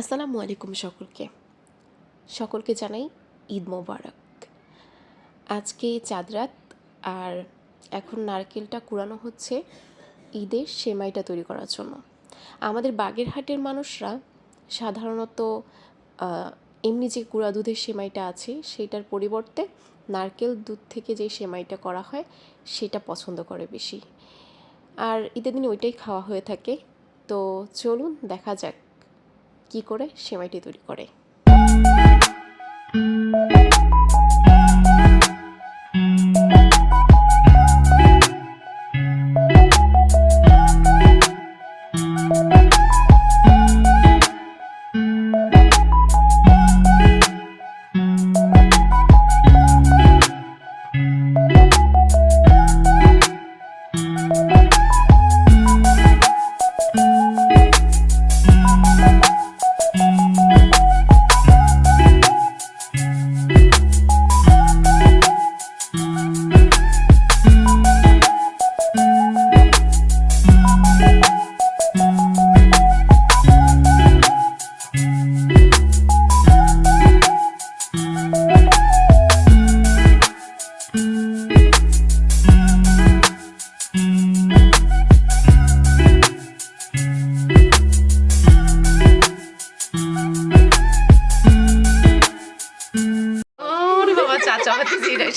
আসসালামু আলাইকুম সকলকে। সকলকে জানাই ঈদ মোবারক। আজকে চাঁদরাত আর এখন নারকেলটা কুড়ানো হচ্ছে ঈদের সেমাইটা তৈরি করার জন্য। আমাদের বাগেরহাটের মানুষরা সাধারণত এমনি যে গুঁড়া দুধের সেমাইটা আছে সেটার পরিবর্তে নারকেল দুধ থেকে যে সেমাইটা করা হয় সেটা পছন্দ করে বেশি। আর ঈদের দিন ওইটাই খাওয়া হয়ে থাকে। তো চলুন দেখা যাক কি করে সেমাইটি তৈরি করে।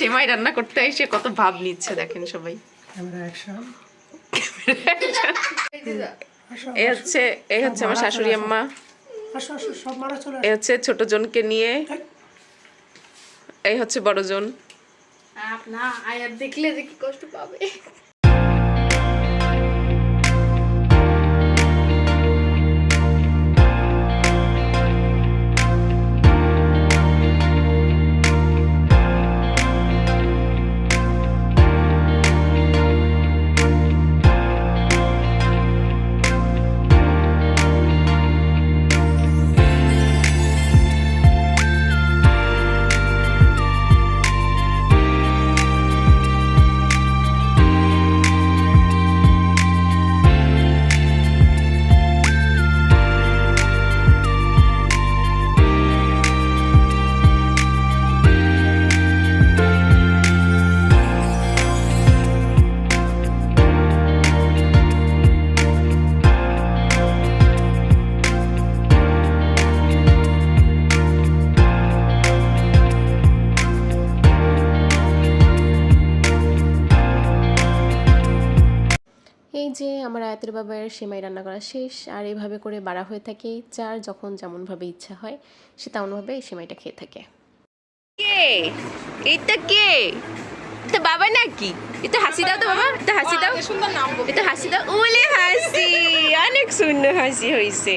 সেমাই রান্না করতে এসে কত ভাব নিচ্ছে দেখেন সবাই। এ হচ্ছে এই হচ্ছে আমার শাশুড়ি আম্মা। এ হচ্ছে ছোট জনকে নিয়ে। এই। হচ্ছে বড় জন। না আয়ার দেখলে যে কি কষ্ট পাবে। যে আমার আয়াতের বাবার সেমাই রান্না করা শেষ আর এভাবে করে বাড়া হয়ে থাকে যার যখন যেমনভাবে ইচ্ছা হয় সে তেমনভাবে এই সেমাইটা খেয়ে থাকে। কে? এটা কে? এটা বাবা নাকি? এটা হাসি দাও তো বাবা এটা হাসি দাও। সুন্দর নাম এটা হাসি দাও। উলে হাসি অনেক সুন্দর হাসি হয়েছে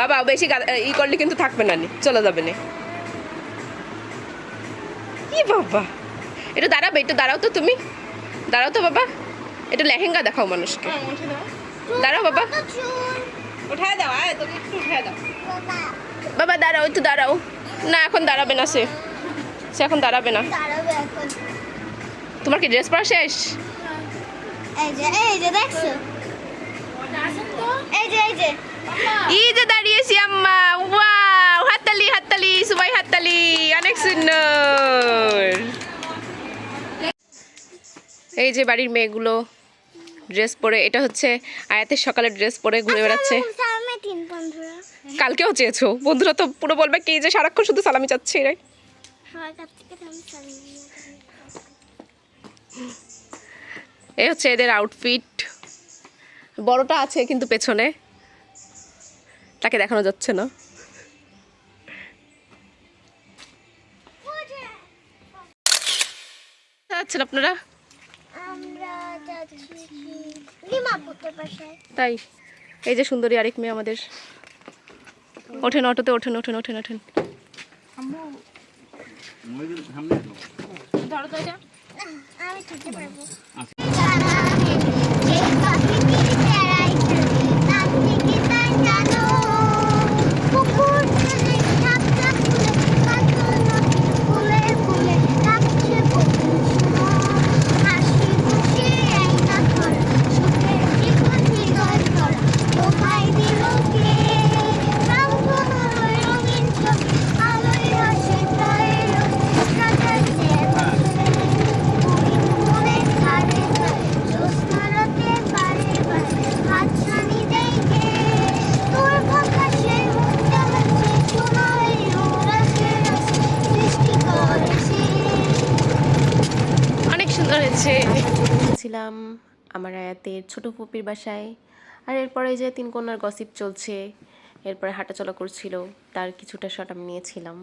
বাবা বেশি ই করলে কিন্তু থাকবে না নে, চলে যাবে না। কি বাবা? এটা দাঁড়াবে একটু দাঁড়াও তো তুমি। দাঁড়াও তো বাবা। এটা লেহেঙ্গা দেখাও মানুষকে। দাঁড়াও বাবা। উঠায় দাও আয় তোকে একটু উঠায় দাও। বাবা দাঁড়াও একটু দাঁড়াও। না এখন দাঁড়াবে না সে। সে এখন দাঁড়াবে না। তোমার কি ড্রেস পরা শেষ? যে। এই যে দাঁড়িয়েছি আম্মা। ওয়াও হাততালি হাততালি সবাই হাততালি অনেক সুন্দর। এই যে বাড়ির মেয়েগুলো। ড্রেস পরে এটা হচ্ছে আয়াতের সকালের ড্রেস পরে ঘুরে বেড়াচ্ছে। কালকেও চেয়েছো। বন্ধুরা তো পুরো বলবে কি যে সারাক্ষণ শুধু সালামি চাচ্ছে রে। নিয়ে এই হচ্ছে এদের আউটফিট বড়টা আছে কিন্তু পেছনে। তাকে দেখানো যাচ্ছে না। যাচ্ছেন আপনারা আমরা যাচ্ছি ডিমাপুরের পাশে তাই এই যে সুন্দরী আরেক মেয়ে আমাদের। ওঠেন অটোতে ওঠেন ওঠেন ওঠেন ওঠেন। ধরো তো এটা। আমি আয়াতের ছোট পপির বাসায়। আর এরপরে যে তিন কন্যার গসিপ চলছে, এরপরে হাঁটাচলা করছিল, তার কিছুটা শট আমি নিয়েছিলাম।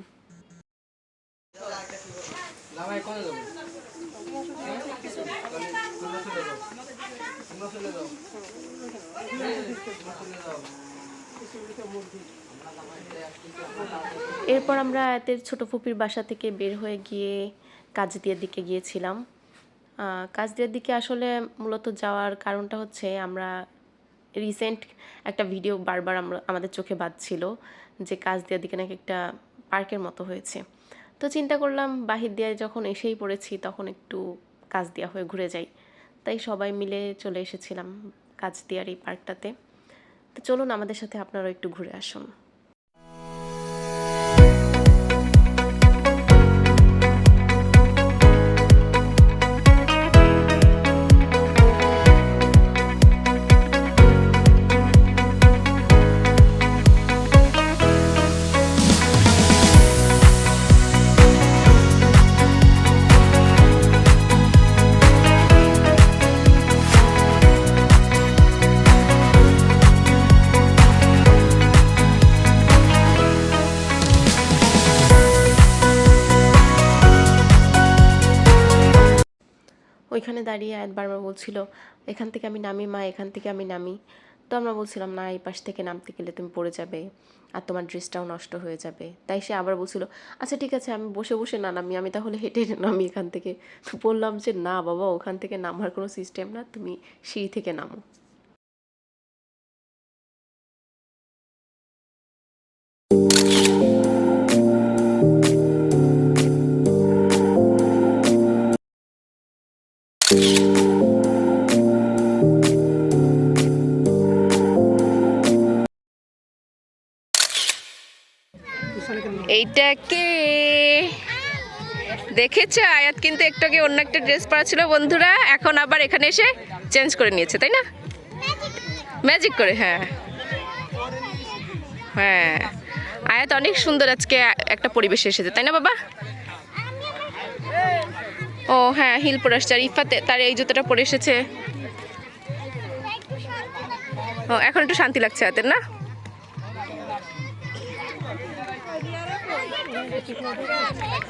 এরপর আমরা আয়াতের ছোট ফুপির বাসা থেকে বের হয়ে গিয়ে কাজদিয়ার দিকে গিয়েছিলাম। আহ, কাজদিয়ার দিকে আসলে মূলত যাওয়ার কারণটা হচ্ছে আমরা রিসেন্ট একটা ভিডিও বারবার আমরা আমাদের চোখে বাজছিল যে কাজদিয়ার দিকে নাকি একটা পার্কের মতো হয়েছে। তো চিন্তা করলাম বাহির দিয়ে যখন এসেই পড়েছি তখন একটু কাজ দেওয়া হয়ে ঘুরে যাই। তাই সবাই মিলে চলে এসেছিলাম কাজ দেওয়ার এই পার্কটাতে। তো চলুন আমাদের সাথে আপনারাও একটু ঘুরে আসুন। দাঁড়িয়ে আয়াত বারবার বলছিল, এখান থেকে আমি নামি মা, এখান থেকে আমি নামি। তো আমরা বলছিলাম, না, এই পাশ থেকে নামতে গেলে তুমি পড়ে যাবে আর তোমার ড্রেসটাও নষ্ট হয়ে যাবে। তাই সে আবার বলছিল আচ্ছা ঠিক আছে, আমি বসে বসে না নামি, আমি তাহলে হেঁটে হেঁটে নামি এখান থেকে। বললাম যে, না বাবা, ওখান থেকে নামার কোনো সিস্টেম না, তুমি সিঁড়ি থেকে নামো। এইটা কে দেখেছ? আয়াত কিন্তু একটু আগে অন্য একটা ড্রেস পরা ছিল বন্ধুরা। এখন আবার এখানে এসে চেঞ্জ করে নিয়েছে, তাই না? ম্যাজিক করে হ্যাঁ। হ্যাঁ। আয়াত অনেক সুন্দর আজকে একটা পরিবেশে এসেছে, তাই না, বাবা? ও হ্যাঁ হিল পরে আসছে। আর ইফাতে তার এই জুতোটা পরে এসেছে। ও, এখন একটু শান্তি লাগছে হাতের না?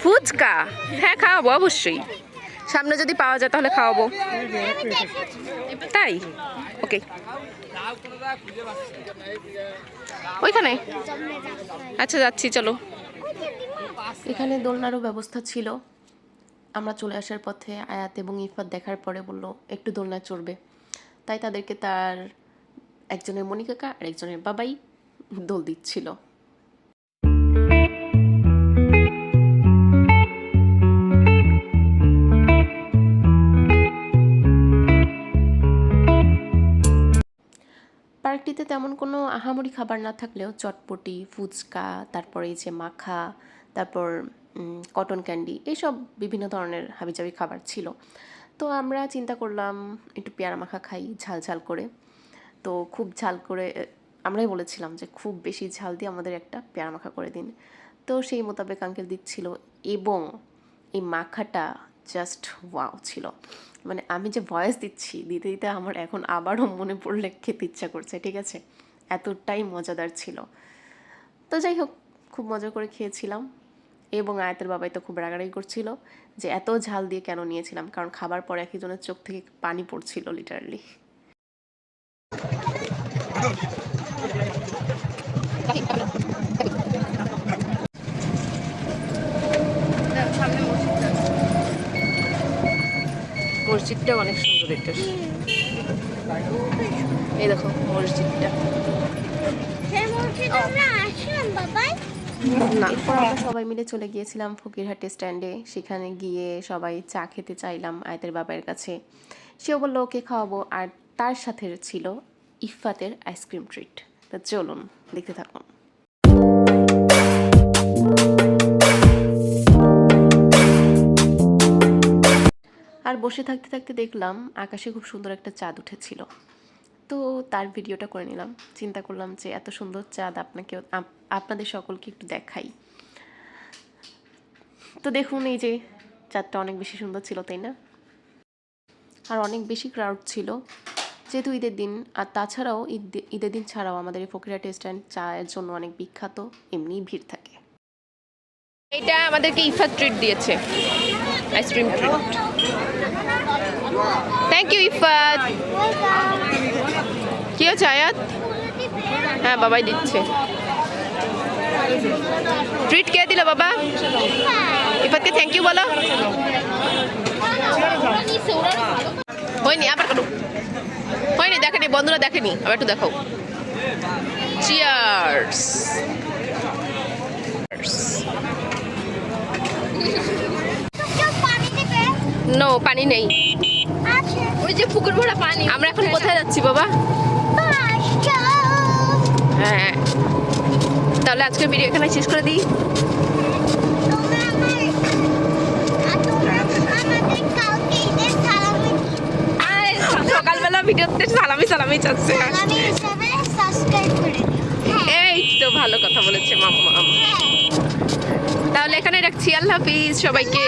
ফুচকা? হ্যাঁ খাওয়াবো, অবশ্যই। সামনে যদি পাওয়া যায়, তাহলে খাওয়াবো। তাই? ওকে। ওইখানে? আচ্ছা যাচ্ছি, চলো। এখানে দোলনারও ব্যবস্থা ছিল। আমরা চলে আসার পথে আয়াত এবং ইফাত দেখার পরে বলল, একটু দোলনায় চড়বে। তাই তাদেরকে তার একজনের মনিকাকা আর একজনের বাবাই দোল দিচ্ছিল। পার্কটিতে তেমন কোনো আহামরি খাবার না থাকলেও চটপটি, ফুচকা, তারপরে এই যে মাখা, তারপর কটন ক্যান্ডি এইসব বিভিন্ন ধরনের হাবিজাবি খাবার ছিল। তো আমরা চিন্তা করলাম একটু পেয়ারা মাখা খাই ঝাল ঝাল করে। তো খুব ঝাল করে আমরাই বলেছিলাম যে খুব বেশি ঝাল দিয়ে আমাদের একটা পেয়ারা মাখা করে দিন। তো সেই মোতাবেক আঙ্কেল দিচ্ছিল এবং এই মাখাটা জাস্ট ওয়াও ছিল। মানে আমি যে ভয়েস দিচ্ছি, দিতে দিতে আমার এখন আবারও মনে পড়লে খেতে ইচ্ছা করছে, ঠিক আছে? এতটাই মজাদার ছিল। তো যাই হোক, খুব মজা করে খেয়েছিলাম এবং আয়াতের বাবাই তো খুব রাগারাগি করছিল যে এত ঝাল দিয়ে কেন নিয়েছিলাম? কারণ খাবার পরে একজনের চোখ থেকে পানি পড়ছিল লিটারালি সামনে মসজিদটা মসজিদটা অনেক সুন্দর এটা এই দেখো মসজিদটা। না। সবাই মিলে চলে গিয়েছিলাম ফকিরহাটে স্ট্যান্ডে। সেখানে গিয়ে সবাই চা খেতে চাইলাম আয়তের বাবার কাছে। সেও বলল ওকে খাওয়াবো। আর তার সাথে ছিল ইফাতের আইসক্রিম ট্রিট। তা চলুন দেখতে থাকুন। আর বসে থাকতে থাকতে দেখলাম আকাশে খুব সুন্দর একটা চাঁদ উঠেছিল। তো তার ভিডিওটা করে নিলাম। চিন্তা করলাম যে এত সুন্দর চাঁদ আপনাকে আপনাদের সকলকে একটু দেখাই। তো দেখুন এই যে চাঁদটা অনেক বেশি সুন্দর ছিল, তাই না? আর অনেক বেশি ক্রাউড ছিল। যেহেতু ঈদের দিন, আর তাছাড়াও ঈদ, ঈদের দিন ছাড়াও আমাদের এই ফকিরা টেস্ট্যান্ড চায়ের জন্য অনেক বিখ্যাত, এমনিই ভিড় থাকে। এটা আমাদেরকে ইফাত ট্রিট দিয়েছে। Ice cream treat thank you Ifat কি হচ্ছে, আয়াত? হ্যাঁ বাবাই দিচ্ছে। ট্রিট কে দিল, বাবা? ইফাতকে থ্যাংক ইউ বলো। হয়নি, আবার করো হয়নি, দেখেনি, বন্ধুরা দেখেনি। আবার একটু দেখাও। চিয়ার্স নো পানি নেই। ওই যে পুকুর ভরা পানি। আমরা এখন কোথায় যাচ্ছি বাবা? হ্যাঁ তাহলে আজকের ভিডিও এখানে শেষ করে দিই। সকালবেলা ভিডিওতে সালামি সালামি চাচ্ছে। হ্যাঁ এই তো ভালো কথা বলেছে মাম্মা হ্যাঁ। তাহলে এখানে রাখছি আল্লাহ হাফিজ সবাইকে।